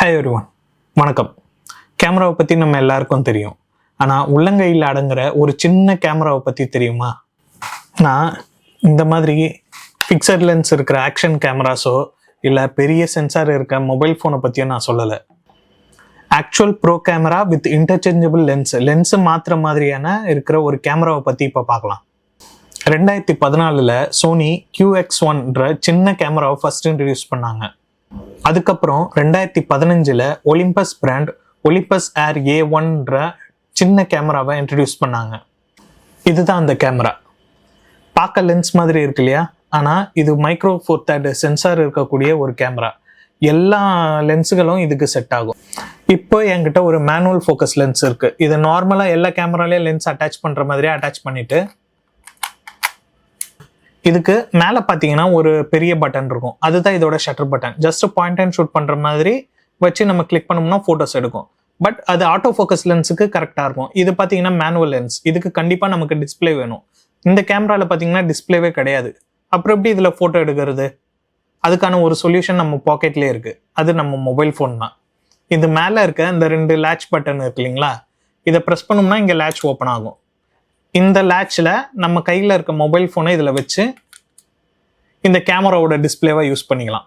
Hi ஒருவன் வணக்கம். கேமராவை பற்றி நம்ம எல்லாருக்கும் தெரியும். ஆனால் உள்ளங்கையில் அடங்குற ஒரு சின்ன கேமராவை பற்றி தெரியுமா? நான் இந்த மாதிரி ஃபிக்சட் லென்ஸ் இருக்கிற ஆக்ஷன் கேமராஸோ இல்லை பெரிய சென்சார் இருக்க மொபைல் ஃபோனை பற்றியோ நான் சொல்லலை. Actual pro camera with interchangeable lens lens மாற்றுற மாதிரியான இருக்கிற ஒரு கேமராவை பற்றி இப்போ பார்க்கலாம். ரெண்டாயிரத்தி பதினாலில் சோனி கியூஎக்ஸ் ஒன்ற சின்ன கேமராவை ஃபஸ்ட் இன்ட்ரடியூஸ் பண்ணாங்க. அதுக்கப்புறம் ரெண்டாயிரத்தி பதினஞ்சில் Olympus brand Olympus air A ஒன்ற சின்ன கேமராவை இன்ட்ரடியூஸ் பண்ணாங்க. இதுதான் அந்த கேமரா. பார்க்க லென்ஸ் மாதிரி இருக்கு இல்லையா? ஆனால் இது மைக்ரோ ஃபோர் தேர்ட் சென்சார் இருக்கக்கூடிய ஒரு கேமரா. எல்லா லென்ஸுகளும் இதுக்கு செட் ஆகும். இப்போ என்கிட்ட ஒரு மேனுவல் ஃபோக்கஸ் லென்ஸ் இருக்குது இது நார்மலாக எல்லா கேமராலையும் லென்ஸ் அட்டாச் பண்ணுற மாதிரியே அட்டாச் பண்ணிவிட்டு இதுக்கு மேலே பார்த்தீங்கன்னா ஒரு பெரிய பட்டன் இருக்கும். அதுதான் இதோட shutter button just point and shoot பண்ணுற மாதிரி வச்சு நம்ம கிளிக் பண்ணோம்னா ஃபோட்டோஸ் எடுக்கும். பட் அது ஆட்டோ ஃபோக்கஸ் லென்ஸுக்கு கரெக்டாக இருக்கும். இது பார்த்தீங்கன்னா மேனுவல் லென்ஸ் இதுக்கு கண்டிப்பாக நமக்கு டிஸ்ப்ளே வேணும். இந்த கேமராவில் பார்த்தீங்கன்னா டிஸ்ப்ளேவே கிடையாது. அப்புறம் எப்படி இதில் ஃபோட்டோ எடுக்கிறது? அதுக்கான ஒரு சொல்யூஷன் நம்ம பாக்கெட்லேயே இருக்குது அது நம்ம மொபைல் ஃபோன் தான். இது மேலே இருக்க இந்த ரெண்டு லேட்ச் பட்டன் இருக்கு இல்லைங்களா? இதை ப்ரெஸ் பண்ணோம்னா இங்கே லேட்ச் ஓப்பன் ஆகும். இந்த லேட்சில் நம்ம கையில் இருக்க மொபைல் ஃபோனை இதில் வச்சு இந்த கேமராவோட டிஸ்ப்ளேவை யூஸ் பண்ணிக்கலாம்.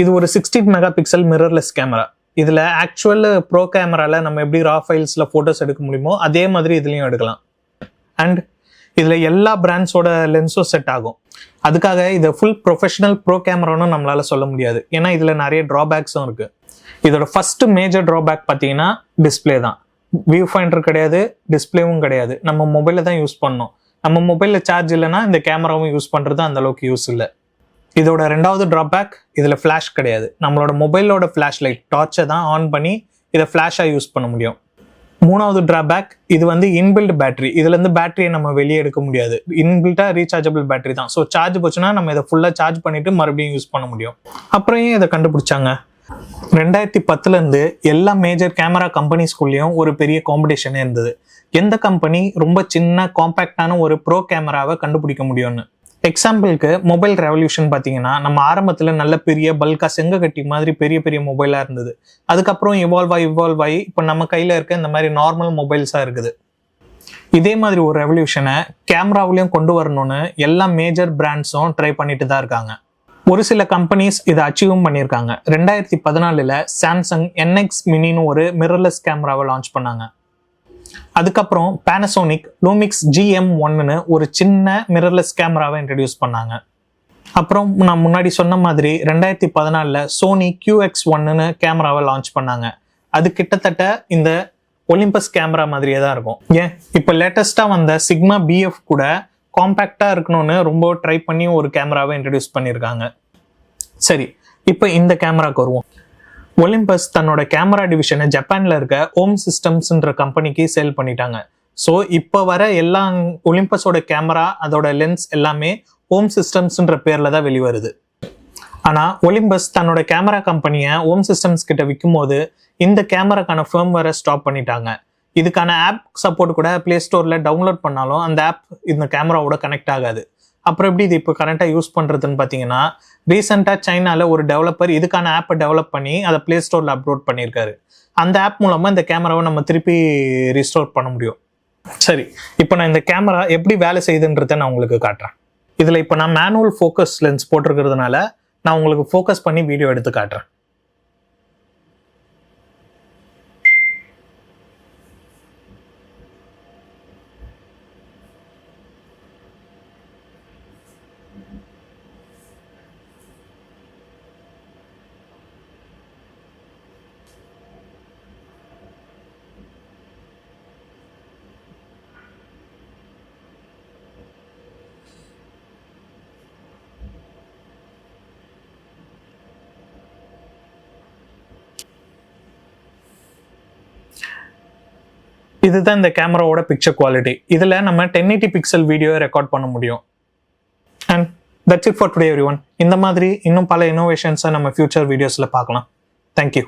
இது ஒரு sixteen mega pixel mirrorless camera இதில் ஆக்சுவல் ப்ரோ கேமராவில் நம்ம எப்படி ரா ஃபைல்ஸில் ஃபோட்டோஸ் எடுக்க முடியுமோ அதே மாதிரி இதுலேயும் எடுக்கலாம். அண்ட் இதில் எல்லா பிராண்ட்ஸோட லென்ஸும் செட் ஆகும். அதுக்காக இதை ஃபுல் ப்ரொஃபஷனல் ப்ரோ கேமரான்னு நம்மளால் சொல்ல முடியாது. ஏன்னா இதில் நிறைய ட்ராபேக்ஸும் இருக்குது இதோட ஃபஸ்ட்டு மேஜர் ட்ராபேக் பார்த்தீங்கன்னா டிஸ்ப்ளே தான். வியூ ஃபைண்டர் கிடையாது டிஸ்ப்ளேவும் கிடையாது. நம்ம மொபைலில் தான் யூஸ் பண்ணோம். நம்ம மொபைலில் சார்ஜ் இல்லைன்னா இந்த கேமராவும் யூஸ் பண்ணுறது அந்த அளவுக்கு யூஸ் இல்லை. இதோட ரெண்டாவது ட்ராபேக் இதில் ஃப்ளாஷ் கிடையாது. நம்மளோட மொபைலோட ஃப்ளாஷ் லைட் டார்ச்சை தான் ஆன் பண்ணி இதை ஃப்ளாஷாக யூஸ் பண்ண முடியும். மூணாவது ட்ராபேக் இது வந்து இன்பில்ட் பேட்டரி இதுலேருந்து பேட்டரியை நம்ம வெளியே எடுக்க முடியாது. இன்பில்ட்டாக ரீசார்ஜபிள் பேட்டரி தான். ஸோ சார்ஜ் போச்சுன்னா நம்ம இதை ஃபுல்லாக சார்ஜ் பண்ணிவிட்டு மறுபடியும் யூஸ் பண்ண முடியும். அப்புறம் ஏன் இதை கண்டுபிடிச்சாங்க? ரெண்டாயிரத்தி பத்துலேருந்து எல்லா மேஜர் கேமரா கம்பெனிஸ்குள்ளேயும் ஒரு பெரிய காம்படிஷனே இருந்தது. எந்த கம்பெனி ரொம்ப சின்ன காம்பேக்டான ஒரு ப்ரோ கேமராவை கண்டுபிடிக்க முடியும்னு? எக்ஸாம்பிளுக்கு மொபைல் ரெவல்யூஷன் பார்த்தீங்கன்னா நம்ம ஆரம்பத்தில் நல்ல பெரிய பல்காக செங்க கட்டி மாதிரி பெரிய பெரிய மொபைலாக இருந்தது. அதுக்கப்புறம் இவால்வ் ஆகி இவால்வ் ஆகி இப்போ நம்ம கையில் இருக்க இந்த மாதிரி நார்மல் மொபைல்ஸாக இருக்குது. இதே மாதிரி ஒரு ரெவல்யூஷனை கேமராவிலையும் கொண்டு வரணும்னு எல்லா மேஜர் பிராண்ட்ஸும் ட்ரை பண்ணிட்டு தான் இருக்காங்க. ஒரு சில கம்பெனிஸ் இதை அச்சீவும் பண்ணியிருக்காங்க. ரெண்டாயிரத்தி பதினாலில் சாம்சங் என்எக்ஸ் மினின்னு ஒரு மிரர்லெஸ் கேமராவை லான்ச் பண்ணாங்க. அதுக்கப்புறம் பேனசோனிக் லூமிக்ஸ் ஜிஎம் ஒன்னு ஒரு சின்ன மிரர்லெஸ் கேமராவை இன்ட்ரடியூஸ் பண்ணாங்க. அப்புறம் நான் முன்னாடி சொன்ன மாதிரி ரெண்டாயிரத்தி பதினாலில் சோனி கியூஎக்ஸ் ஒன்னு கேமராவை லான்ச் பண்ணாங்க. அது கிட்டத்தட்ட இந்த ஒலிம்பஸ் கேமரா மாதிரியே தான் இருக்கும். ஏன்? இப்போ லேட்டஸ்ட்டாக வந்த சிக்மா பிஎஃப் கூட காம்பேக்டாக இருக்கணும்னு ரொம்ப ட்ரை பண்ணி ஒரு கேமராவை இன்ட்ரடியூஸ் பண்ணியிருக்காங்க. சரி இப்போ இந்த கேமராக்கு வருவோம். ஒலிம்பஸ் தன்னோட கேமரா டிவிஷனை ஜப்பானில் இருக்க ஓம் சிஸ்டம்ஸ்ன்ற கம்பெனிக்கு சேல் பண்ணிட்டாங்க. ஸோ இப்போ வர எல்லா ஒலிம்பஸோட கேமரா அதோட லென்ஸ் எல்லாமே ஓம் சிஸ்டம்ஸ்ன்ற பேரில் தான் வெளிவருது. ஆனால் ஒலிம்பஸ் தன்னோட கேமரா கம்பெனியை ஓம் சிஸ்டம்ஸ் கிட்ட விற்கும்போது இந்த கேமராக்கான ஃபேம்வேரை ஸ்டாப் பண்ணிட்டாங்க. இதுக்கான ஆப் சப்போர்ட் கூட ப்ளே ஸ்டோரில் டவுன்லோட் பண்ணாலும் அந்த ஆப் இந்த கேமராவோட கனெக்ட் ஆகாது. அப்புறம் எப்படி இது இப்போ கரெக்டாக யூஸ் பண்ணுறதுன்னு பார்த்தீங்கன்னா ரீசெண்டாக சைனாவில் ஒரு டெவலப்பர் இதுக்கான ஆப்பை டெவலப் பண்ணி அதை ப்ளே ஸ்டோரில் அப்லோட் பண்ணியிருக்காரு. அந்த ஆப் மூலமாக இந்த கேமராவை நம்ம திருப்பி ரீஸ்டோர் பண்ண முடியும். சரி இப்போ நான் இந்த கேமரா எப்படி வேலை செய்யுதுன்றதை நான் உங்களுக்கு காட்டுறேன். இதில் இப்போ நான் மேனுவல் ஃபோக்கஸ் லென்ஸ் போட்டிருக்கிறதுனால நான் உங்களுக்கு ஃபோக்கஸ் பண்ணி வீடியோ எடுத்து காட்டுறேன். இதுதான் இந்த கேமராவோட பிக்சர் குவாலிட்டி இதில் நம்ம ten eighty pixel video record பண்ண முடியும். And that's it for today everyone இந்த மாதிரி இன்னும் பல இன்னோவேஷன்ஸை நம்ம ஃபியூச்சர் வீடியோஸில் பார்க்கலாம். தேங்க்யூ